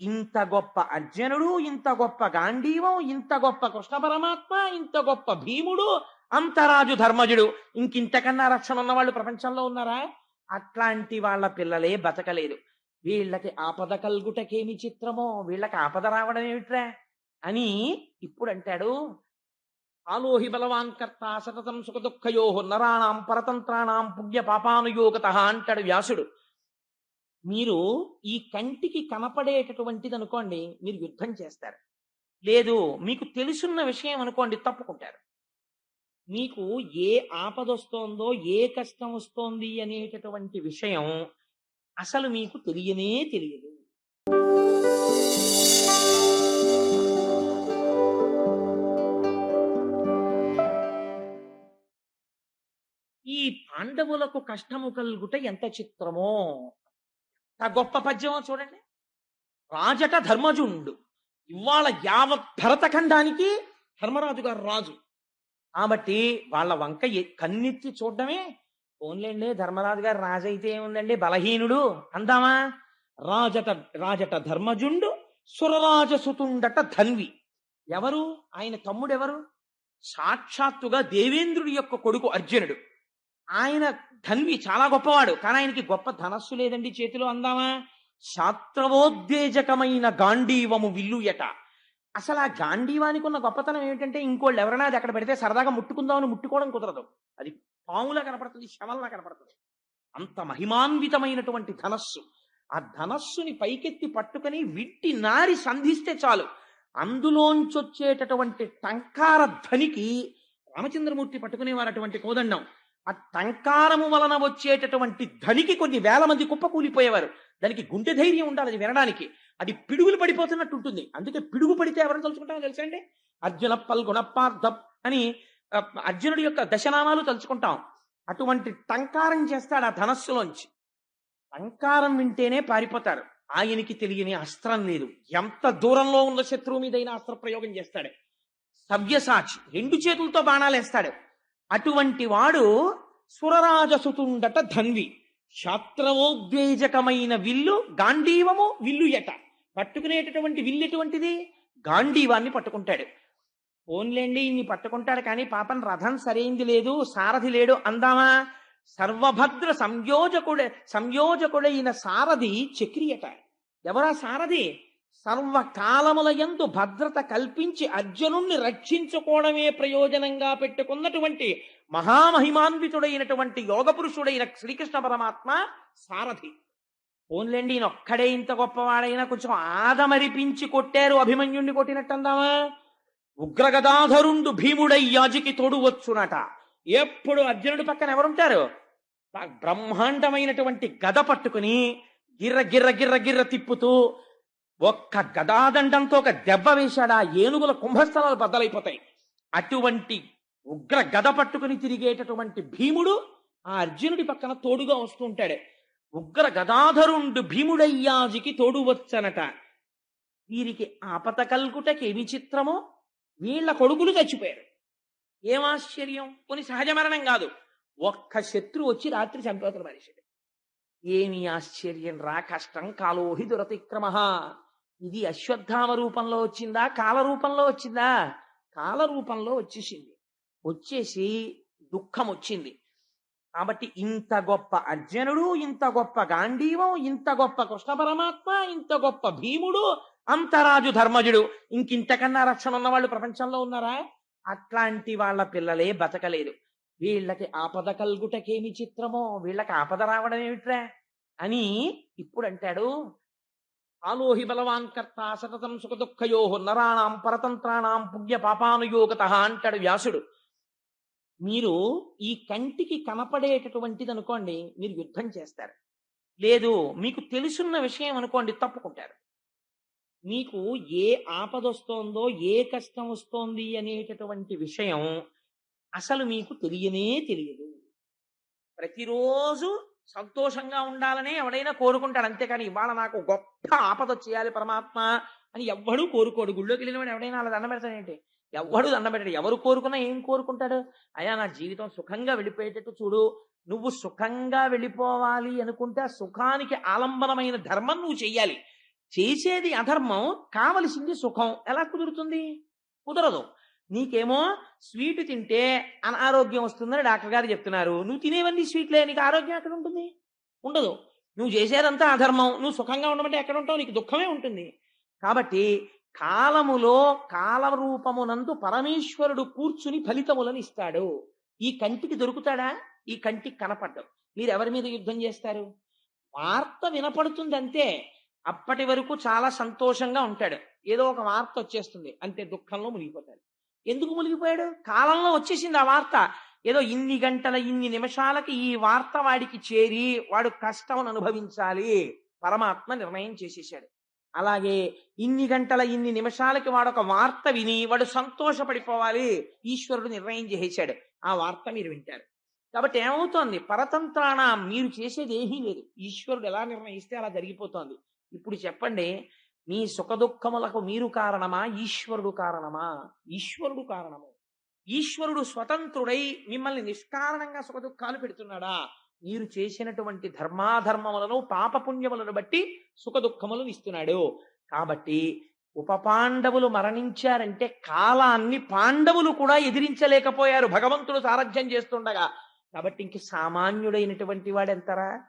ఇంత గొప్ప అర్జునుడు ఇంత గొప్ప గాంధీవం ఇంత గొప్ప కృష్ణ పరమాత్మ ఇంత గొప్ప భీముడు అంతరాజు ధర్మజుడు. ఇంకింతకన్నా రక్షణ ఉన్న వాళ్ళు ప్రపంచంలో ఉన్నారా? అట్లాంటి వాళ్ళ పిల్లలే బతకలేదు వీళ్ళకి ఆపద కల్గుటకేమి చిత్రమో? వీళ్ళకి ఆపద రావడం ఏమిట్రా? అని ఇప్పుడు అంటాడు ఆలోహి బలవాన్ కర్త సతతం సుఖ దుఃఖయోహో నరాణం పరతంత్రాణం పుణ్య పాపానుయోగత అంటాడు వ్యాసుడు. మీరు ఈ కంటికి కనపడేటటువంటిది అనుకోండి మీరు యుద్ధం చేస్తారు. లేదు మీకు తెలుసున్న విషయం అనుకోండి తప్పుకుంటారు. మీకు ఏ ఆపద వస్తోందో ఏ కష్టం వస్తోంది అనేటటువంటి విషయం అసలు మీకు తెలియనే తెలియదు. ఈ పాండవులకు కష్టము కలుగుట ఎంత చిత్రమో ఆ గొప్ప పద్యమో చూడండి? రాజట ధర్మజుండు. ఇవాళ యావత్ భరతఖండానికి ధర్మరాజు గారు రాజు. కాబట్టి వాళ్ళ వంక కన్నెత్తి చూడడమే. ఓన్లేండి ధర్మరాజు గారు రాజు అయితే ఏముందండి? బలహీనుడు. అందామా? రాజట రాజట ధర్మజుండు సురరాజసుతుండట ధన్వి. ఎవరు? ఆయన తమ్ముడు ఎవరు సాక్షాత్తుగా దేవేంద్రుడి యొక్క కొడుకు అర్జునుడు. ఆయన ధన్వి చాలా గొప్పవాడు. కానీ ఆయనకి గొప్ప ధనస్సు లేదండి చేతిలో అందామా? శాస్త్రవోద్వేజకమైన గాంధీవము విల్లుయట. అసలు ఆ గాంధీవానికి ఉన్న గొప్పతనం ఏమిటంటే ఇంకోళ్ళు ఎవరైనా అది అక్కడ పెడితే సరదాగా ముట్టుకుందామని ముట్టుకోవడం కుదరదు. అది పాములా కనపడుతుంది శవల్లా కనపడుతుంది. అంత మహిమాన్వితమైనటువంటి ధనస్సు. ఆ ధనస్సుని పైకెత్తి పట్టుకొని విట్టి నారి సంధిస్తే చాలు. అందులోంచొచ్చేటటువంటి టంకార ధ్వనికి రామచంద్రమూర్తి పట్టుకునేవారు అటువంటి కోదండం. ఆ టంకారము వలన వచ్చేటటువంటి ధనికి కొన్ని వేల మంది కుప్పకూలిపోయేవారు దానికి గుండె ధైర్యం ఉండాలి అది వినడానికి. అది పిడుగులు పడిపోతున్నట్టు ఉంటుంది. అందుకే పిడుగు పడితే ఎవరిని తలుచుకుంటామో తెలుసా అండి? అర్జున పల్గొన అని అర్జునుడి యొక్క దశనామాలు తలుచుకుంటాం. అటువంటి టంకారం చేస్తాడు ఆ ధనస్సులోంచి. టంకారం వింటేనే పారిపోతారు. ఆయనకి తెలియని అస్త్రం లేదు. ఎంత దూరంలో ఉన్న శత్రువు మీదైనా అస్త్ర ప్రయోగం చేస్తాడు. సవ్యసాచి రెండు చేతులతో బాణాలు వేస్తాడు అటువంటి వాడు సురరాజసుతుండట ధన్వి. శాస్త్రవోద్వేజకమైన విల్లు గాంధీవము విల్లు ఎట పట్టుకునేటటువంటి విల్లు ఎటువంటిది? గాంధీవాన్ని పట్టుకుంటాడు. ఓన్లేండి ఇన్ని పట్టుకుంటాడు కానీ పాపం రథం సరైంది లేదు సారథి లేడు అందామా? సర్వభద్ర సంయోజకుడే సంయోజకుడైన సారథి చక్రియట. ఎవరా సారథి? సర్వకాలముల ఎందు భద్రత కల్పించి అర్జునుణ్ణి రక్షించుకోవడమే ప్రయోజనంగా పెట్టుకున్నటువంటి మహామహిమాన్వితుడైనటువంటి యోగ పురుషుడైన శ్రీకృష్ణ పరమాత్మ సారథి. ఓన్లేండి ఈయన ఒక్కడే ఇంత గొప్పవాడైనా కొంచెం ఆదమరిపించి కొట్టారు అభిమన్యుణ్ణి కొట్టినట్టు అందామా ఉగ్రగదాధరుండు భీముడై యాజికి తోడు వచ్చునట ఎప్పుడు అర్జునుడి పక్కన ఎవరుంటారు? బ్రహ్మాండమైనటువంటి గద పట్టుకుని గిర్ర గిర్ర గిర్ర గిర్ర తిప్పుతూ ఒక్క గదాదండంతో ఒక దెబ్బ వేశాడా? ఏనుగుల కుంభస్థలాలు బద్దలైపోతాయి. అటువంటి ఉగ్ర గద పట్టుకుని తిరిగేటటువంటి భీముడు ఆ అర్జునుడి పక్కన తోడుగా వస్తుంటాడే ఉగ్ర గదాధరుండు భీముడయ్యాజికి తోడు వచ్చనట. వీరికి ఆపత కల్గుటకేమి చిత్రమో? వీళ్ళ కొడుకులు చచ్చిపోయారు. ఏం ఆశ్చర్యం? కొన్ని సహజ మరణం కాదు. ఒక్క శత్రు వచ్చి రాత్రి చంపేతలు మనిషి ఏమి ఆశ్చర్యం? రా కష్టం కాలోహి దురతిక్రమ. ఇది అశ్వత్థామ రూపంలో వచ్చిందా? కాల రూపంలో వచ్చిందా? కాల రూపంలో వచ్చేసింది. వచ్చేసి దుఃఖం వచ్చింది కాబట్టి ఇంత గొప్ప అర్జునుడు ఇంత గొప్ప గాంధీవం ఇంత గొప్ప కృష్ణ పరమాత్మ ఇంత గొప్ప భీముడు అంతరాజు ధర్మజుడు. ఇంకింతకన్నా రక్షణ ఉన్న వాళ్ళు ప్రపంచంలో ఉన్నారా? అట్లాంటి వాళ్ళ పిల్లలే బతకలేదు. వీళ్ళకి ఆపద కల్గుటకేమి చిత్రమో? వీళ్ళకి ఆపద రావడం ఏమిట్రా అని ఇప్పుడు అంటాడు ఆలోహి బలవాన్ కర్త సతతం సుఖ దుఃఖయో నరాణం పరతంత్రాణం పుణ్య పాపానుయోగత అంటాడు వ్యాసుడు. మీరు ఈ కంటికి కనపడేటటువంటిది అనుకోండి మీరు యుద్ధం చేస్తారు. లేదు మీకు తెలుసున్న విషయం అనుకోండి తప్పుకుంటారు. మీకు ఏ ఆపద వస్తోందో ఏ కష్టం వస్తోంది అనేటటువంటి విషయం అసలు మీకు తెలియనే తెలియదు. ప్రతిరోజు సంతోషంగా ఉండాలనే ఎవడైనా కోరుకుంటాడు. అంతేకాని ఇవాళ నాకు గొప్ప ఆపద చేయాలి పరమాత్మ అని ఎవ్వడూ కోరుకోడు. గుళ్ళోకి వెళ్ళిన వాడు ఎవడైనా అలా దండం పెడతాడేంటి ఎవ్వడు దండం పెట్టాడు. ఎవరు కోరుకున్నా ఏం కోరుకుంటాడు? అయ్యా నా జీవితం సుఖంగా వెళ్ళిపోయేటట్టు చూడు. నువ్వు సుఖంగా వెళ్ళిపోవాలి అనుకుంటే ఆ సుఖానికి ఆలంబనమైన ధర్మం నువ్వు చెయ్యాలి. చేసేది అధర్మం కావలసింది సుఖం. ఎలా కుదురుతుంది? కుదరదు. నీకేమో స్వీట్ తింటే అనారోగ్యం వస్తుందని డాక్టర్ గారు చెప్తున్నారు. నువ్వు తినేవన్నీ స్వీట్లే నీకు ఆరోగ్యం ఎక్కడ ఉంటుంది? ఉండదు. నువ్వు చేసేదంతా అధర్మం. నువ్వు సుఖంగా ఉండమంటే ఎక్కడ ఉంటావు? నీకు దుఃఖమే ఉంటుంది. కాబట్టి కాలములో కాలరూపమునందు పరమేశ్వరుడు కూర్చుని ఫలితములను ఇస్తాడు. ఈ కంటికి దొరుకుతాడా? ఈ కంటికి కనపడ్డం. మీరు ఎవరి మీద యుద్ధం చేస్తారు? వార్త వినపడుతుంది అంతే అప్పటి వరకు చాలా సంతోషంగా ఉంటాడు. ఏదో ఒక వార్త వచ్చేస్తుంది. అంతే దుఃఖంలో మునిగిపోతాడు. ఎందుకు మునిగిపోయాడు? కాలంలో వచ్చేసింది ఆ వార్త. ఏదో ఇన్ని గంటల ఇన్ని నిమిషాలకి ఈ వార్త వాడికి చేరి వాడు కష్టం అనుభవించాలి. పరమాత్మ నిర్ణయం చేసేసాడు అలాగే ఇన్ని గంటల ఇన్ని నిమిషాలకి వాడు ఒక వార్త విని వాడు సంతోషపడిపోవాలి. ఈశ్వరుడు నిర్ణయం చేసేశాడు. ఆ వార్త మీరు వింటారు. కాబట్టి ఏమవుతోంది? పరతంత్రాణ మీరు చేసేది ఏమీ లేదు. ఈశ్వరుడు ఎలా నిర్ణయిస్తే అలా జరిగిపోతోంది. ఇప్పుడు చెప్పండి మీ సుఖదుఖములకు మీరు కారణమా? ఈశ్వరుడు కారణమా? ఈశ్వరుడు కారణము. ఈశ్వరుడు స్వతంత్రుడై మిమ్మల్ని నిష్కారణంగా సుఖదుఖాలు పెడుతున్నాడా? మీరు చేసినటువంటి ధర్మాధర్మములను పాపపుణ్యములను బట్టి సుఖదుఖములు ఇస్తున్నాడు. కాబట్టి ఉప పాండవులు మరణించారంటే కాలాన్ని పాండవులు కూడా ఎదిరించలేకపోయారు. భగవంతుడు సారథ్యం చేస్తుండగా. కాబట్టి ఇంక సామాన్యుడైనటువంటి వాడెంతరా?